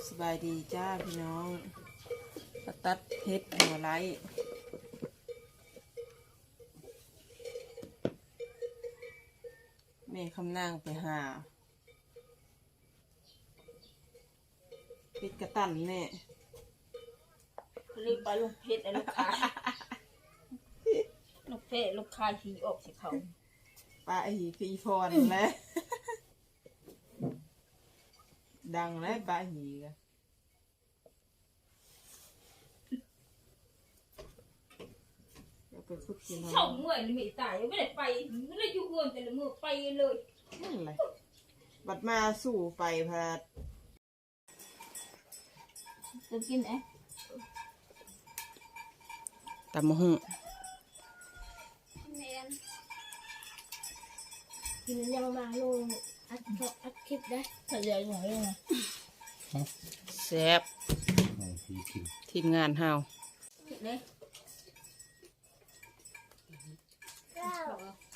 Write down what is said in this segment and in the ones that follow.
บสบายดีจ้าพี่น้องปะตัดเพชรหัวไลแม่คำนางไปหาเพชรกระตันแน่รีบไปลูกเพชรลูกค้าลูกเพชรลูกค้าขี่ออกสิเขาป้าอีพีพรแล้ว ดังแล้วป้าหีกะเดี๋ยวไปคุดกินช่อเขางเมื่อยเลยไม่ตายไม่ได้ไปไม่ได้อยู่เงินแต่ละมือไปเลยนั่นแหละบัดมาสู่ไปพาจะกินเอ๊ะตำมะฮุ่งแมนกินยังมาลง อัดเพราะอัดคลิปได้ถ้าใหญ่หน่อยนะแซ่บให้พี่กินทีมงานเฮาคิดเลย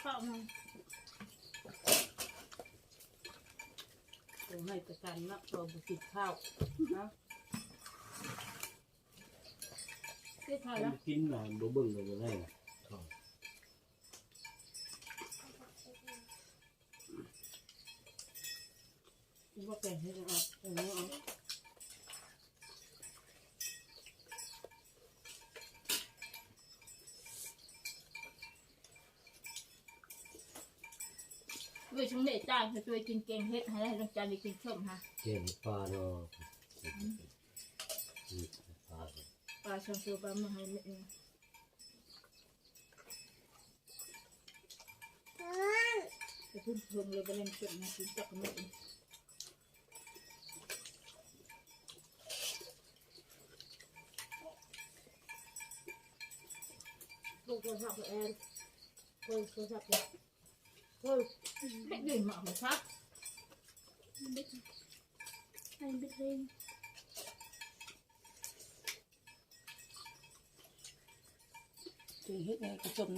ข้าวมันตัวให้ประกันนะตัวบุกิดข้าวนะคือข้าวให้แล้วกินหน่อยบ่เบิ่งเลยบ่ได้น่ะ ว่าแกงให้จะเอาเออเอาเว้ยช่วงเด็กจ้าจะช่วยกินแกงเฮ็ดให้ได้ลูกจานได้กินส้มฮะเก็บปลาเนาะนี่ปลาปลาช่องตัวปลามาให้เม็ดนึงจะขึ้นเพิ่มเลยไปเล่นเก็บมากินจักเม็ดนึง ลงโท รศัพท์แอนลงโทรศัพท์เลยลงเม็ดดื่มมาเหรอครับให้ไปเองตีเฮ็ดไงกระจม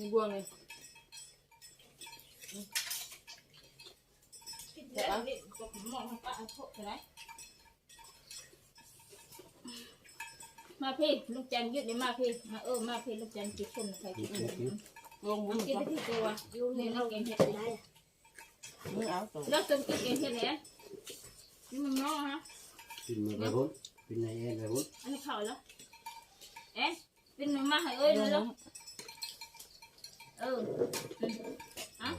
มันก็มีนะมีบ่วงเลยคิดแล้วนี่ก็มองปลาโคตรไรมาพี่ลูกจันยืดนี่มาพี่มาเออมาพี่ลูกจันกินส้มใครกินส้มลงบุ้งกินก็ได้ที่ตัวยูนี่นี่เราเราแกงเห็ดได้มึงเอาตัวแล้วต้มกินแกงเห็ดเนี่ยนี่มันน้องฮะกินมาไปพุ่นกินในแอนไปพุ่นอันนี้ข้าวแล้วเอ๊ะเป็นมาให้เอ้ยเลยแล้ว เอออะ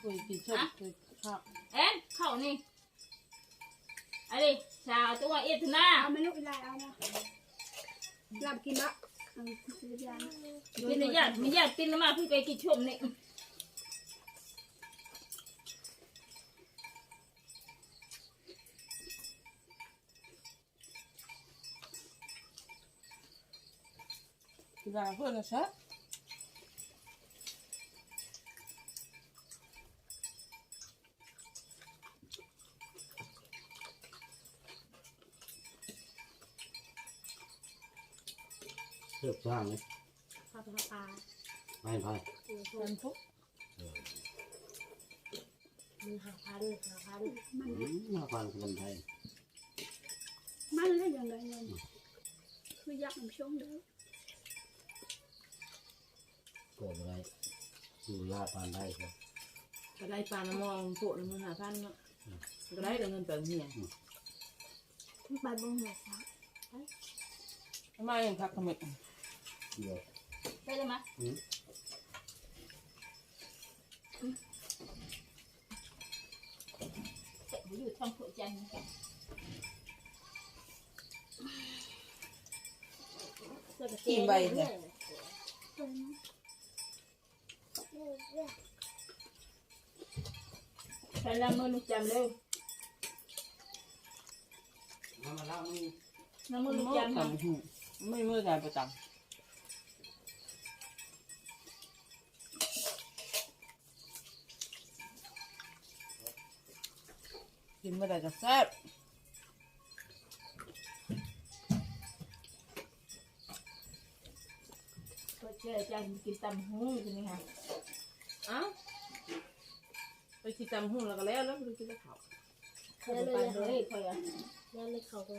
คุยกินส้มคุยข้าวเอ๊ะข้าวนี่อะไรชาตัวเอ็ดนาเอาไม่ลูกอีไลเอานะลาบกินละเอาซื้อยากินในญาติมีญาติกินมาพี่ไปกินชมนี่กีฬาเพื่อนนะซะ เสื้อสร้างเลยปลาปลาปลาไปไปตัวโทมันนทุกเออมันหาพันหาพันมันอืมมาฟังคนไทยมันเลยอย่างไรเงินคือยักษ์น้ำช่วงเด้อก็บ่ได้ดูลาปานได้ครับก็ได้ปลาน้ำมองโปะน้ำมันหาพันเนาะก็ได้แต่เงินเติมเหี่ยมันไปบ่งหัวฟ้าทำไมยังพักกระเม็ด เดี๋ยวได้เลยมั้ยอืมเสร็จอยู่ทางผัวจันกี่ใบเนี่ยใช้ละมือลูกจันเลยมามาแล้วมึงน้ำมือลูกมือจันทำหูไม่มือการประจ กินไม่ได้ก็แซ่บก็เจอจังกินตำหูใช่ไหมคะเอ้าไปที่ตำหูแล้วก็แล้วแล้วไปกินแล้วเขาเคยไปเลยเคยอะนั่นเลยเขาไป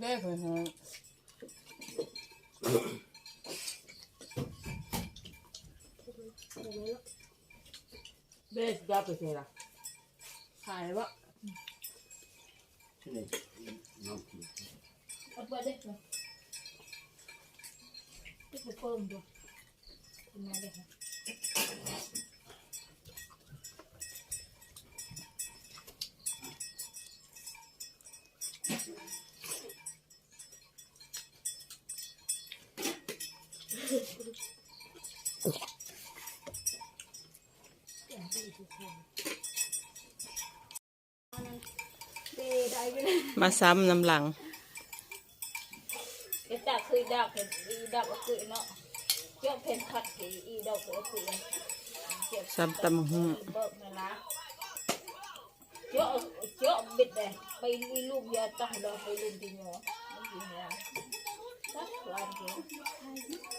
เด้เคยฮะ เดี๋ยวนี้เด้จะไปเสียละขายวะที่ไหนน้องกินเอาไปได้ไหมที่ผมเพิ่มดูกินมาได้ค่ะเดได้กันเลย มาซ้ำน้ำหลังเดี๋ยวตาเคยดักเห็นอีดักก็คือเนาะเจ้าเพนพัดเห็นอีดักก็คือเจ็บซ้ำตำหูเบิกนะนะเจ้าเจ้าบิดเลยไปมีลูกยาตั้งเราไปลุมที่หัวมันกินยาสักวันเดียว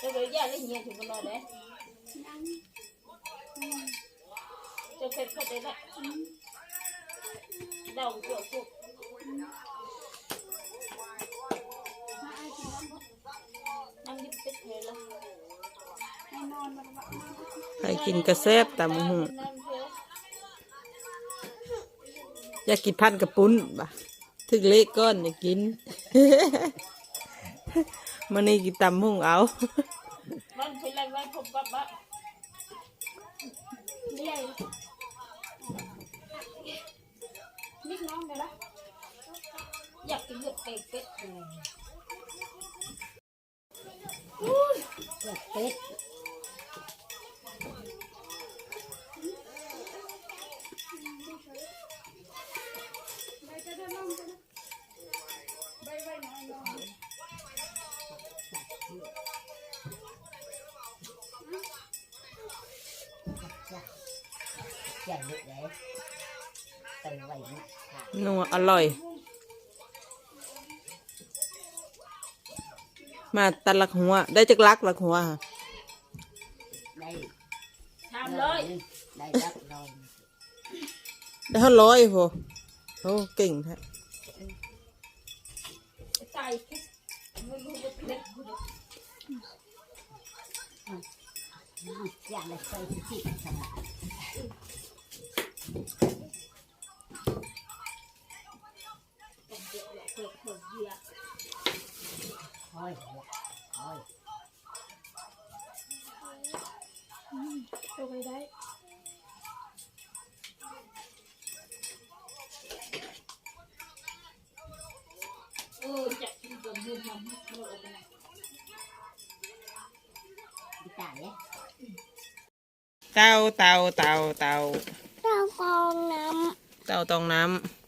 เจ้าก็ยาเล่นเงี้ยถึงมันนอนเลยนั่งเจ้าเพนพัดได้ละเดาเจ้าพวกมาไอ้กินน้ำบ่นั่งยิบเป็ดเลยละให้นอนมันว่าใครกินกระแซบตำหูอยากกินพันกระปุ้นบ่ะถึงเล็กก้อนอยากกิน มันนี่กินตำหุงเอามันเป็นไรไว้ผมปั๊บปั๊บไม่ใหญ่นิดน้องเลยวละอยากกินเลือดเป็ดเป็ดเลยเป็ด chạy được đấy từ vậy nè นัวอร่อย มาตัดลักหัว ได้จักลักลักหัวค่ะ đây ทำเลย đây đất rồi ได้เท่าร้อยโหโอ้เก่งแท้ใส่พริกไม่รู้ว่าเล็กกูจะ dạ là xây chị chẳng hạn เป็นเด็กแหละเด็กคนเดียว thôi thôi ตัวไปได้เออจะกินกับยื ตองน้เต่าตองน้ำ